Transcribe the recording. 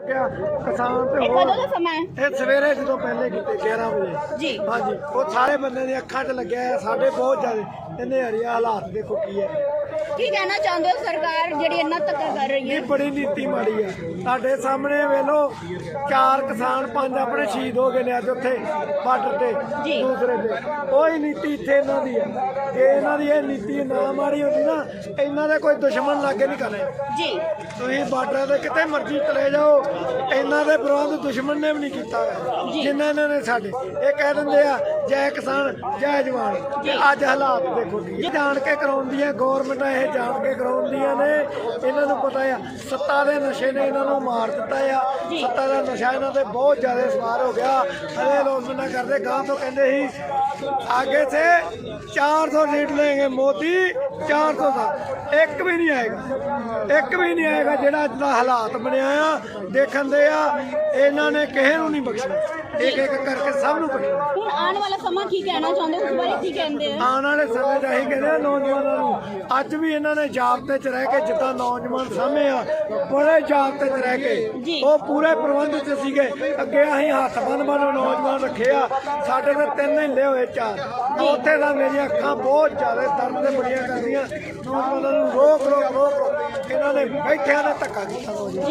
ਗਿਆ। ਕਿਸਾਨ ਤੇ ਇਹ ਹੋਰ ਕਦੋਂ ਦਾ ਸਮਾਂ ਹੈ? ਇਹ ਸਵੇਰੇ ਜਦੋਂ ਪਹਿਲੇ ਕੀਤੇ 11 ਵਜੇ। ਜੀ। ਹਾਂਜੀ। ਉਹ ਸਾਰੇ ਬੰਦੇ ਦੀਆਂ ਅੱਖਾਂ 'ਚ ਲੱਗਿਆ ਹੈ, ਸਾਡੇ ਬਹੁਤ ਜ਼ਿਆਦਾ। ਇਹਨੇ ਹਰੀਆ ਹਾਲਾਤ ਦੇਖੋ ਕੀ ਹੈ। ਕੀ ਕਹਿਣਾ ਚਾਹੁੰਦੇ ਹੋ ਸਰਕਾਰ ਜਿਹੜੀ ਇੰਨਾ ਧੱਕਾ ਕਰ ਰਹੀ ਹੈ? ਇਹ ਬੜੀ ਨੀਤੀ ਮਾੜੀ ਆ। ਤੁਹਾਡੇ ਸਾਹਮਣੇ ਵੇਲੋ ਚਾਰ ਕਿਸਾਨ ਪੰਜ ਆਪਣੇ ਸ਼ਹੀਦ ਹੋ ਗਏ ਨੇ ਅੱਜ ਉੱਥੇ ਬਾਰਡਰ ਤੇ। ਦੂਸਰੇ ਤੇ। ਉਹੀ ਨੀਤੀ ਇੱਥੇ ਇਹਨਾਂ ਦੀ ਆ। ਜੇ ਇਹਨਾਂ ਦੀ ਇਹ ਨੀਤੀ ਨਾ ਮਾੜੀ ਹੁੰਦੀ ਨਾ ਇਹਨਾਂ ਦੇ ਕੋਈ ਦੁਸ਼ਮਣ ਲਾਗੇ ਨਹੀਂ ਕਰਨੇ। ਜੀ। ਤੁਸੀਂ ਬਾਰਡਰ ਤੇ ਕਿਤੇ ਮਰਜ਼ੀ ਚਲੇ ਜਾਓ ਇਹਨਾਂ ਦੇ ਵਿਰੋਧ ਦੁਸ਼ਮਣ ਨੇ ਵੀ ਨਹੀਂ ਕੀਤਾ ਹੋਇਆ। ਜੀ। ਜਿੰਨਾ ਇਹਨਾਂ ਨੇ ਸਾਡੇ ਇਹ ਕਹਿ ਦਿੰਦੇ ਆ ਜੈ ਕਿਸਾਨ ਜੈ ਜਵਾਨ। ਤੇ ਅੱਜ ਹਾਲਾਤ ਦੇਖੋ ਕੀ ਜਾਣ ਕੇ ਕਰਾਉਂਦੀਆਂ ਗਵਰਨਮੈਂਟਾਂ ਇਹ ਜਾਣ ਕੇ ਕਰਾਉਂਦੀਆਂ ਨੇ। ਇਹਨਾਂ ਨੂੰ ਪਤਾ ਆ ਸੱਤਾ ਦੇ ਨਸ਼ੇ ਨੇ ਇਹਨਾਂ ਨੂੰ ਮਾਰ ਦਿੱਤਾ ਆ। ਸੱਤਾ ਦਾ ਨਸ਼ਾ ਇਹਨਾਂ ਤੇ ਬਹੁਤ ਜ਼ਿਆਦਾ ਸਵਾਰ ਹੋ ਗਿਆ। ਅਰੇ ਲੋਕ ਨਾ ਕਰਦੇ ਗਾਂ ਤੋਂ ਕਹਿੰਦੇ ਸੀ ਆਗੇ ਸੇ 400 ਲੀਡ ਲੈਣਗੇ ਮੋਦੀ 400 ਦਾ। ਇੱਕ ਵੀ ਨਹੀਂ ਆਏਗਾ। ਇੱਕ ਵੀ ਨਹੀਂ ਆਏਗਾ ਜਿਹੜਾ ਅੱਜ ਦਾ ਹਾਲਾਤ ਬਣਿਆ ਆ। ਦੇਖਣ ਦੇ ਆ ਇਹਨਾਂ ਨੇ ਕਿਸੇ ਨੂੰ ਨਹੀਂ ਬਖਸ਼ਿਆ ਇੱਕ ਇੱਕ ਕਰਕੇ ਸਭ ਨੂੰ ਬਖਸ਼ਣਾ। ਸਮਾਂ ਕੀ ਕਹਿਣਾ ਚਾਹੁੰਦੇ ਹੋ? ਉਸ ਬਾਰੇ ਕੀ ਕਹਿੰਦੇ ਆ? ਆਉਣ ਵਾਲੇ ਸਮੇਂ 'ਚ ਅਸੀਂ ਕਹਿੰਦੇ ਆ ਨੌਜਵਾਨਾਂ ਨੂੰ। ਅੱਜ ਵੀ ਇਹਨਾਂ ਨੇ ਜਾਬਤੇ 'ਚ ਰਹਿ ਕੇ ਜਿੱਦਾਂ ਨੌਜਵਾਨ ਸਾਹਮਣੇ ਆ ਬੜੇ ਜਾਬਤੇ 'ਚ ਰਹਿ। ਕੇ। ਉਹ ਪੂਰੇ ਪ੍ਰਬੰਧ 'ਚ ਸੀਗੇ। ਅੱਗੇ ਅਸੀਂ ਹੱਥ ਬੰਨ ਬੰਨ ਨੌਜਵਾਨ ਰੱਖੇ ਆ। ਸਾਡੇ ਤੇ ਤਿੰਨ ਹਿੱਲੇ ਹੋਏ ਚਾਰ ਉੱਥੇ ਦਾ ਮੇਰੀਆਂ ਅੱਖਾਂ ਬਹੁਤ ਜ਼ਿਆਦਾ ਦਰਦ ਤੇ ਬੜੀਆਂ ਕਰਦੀਆਂ। ਨੌਜਵਾਨਾਂ ਨੂੰ ਰੋਕ ਰੋਕ ਰੋਕ ਇਹਨਾਂ ਨੇ ਬੈਠਿਆਂ ਨੇ ਧੱਕਾ ਕੀਤਾ ਨੌਜਵਾਨ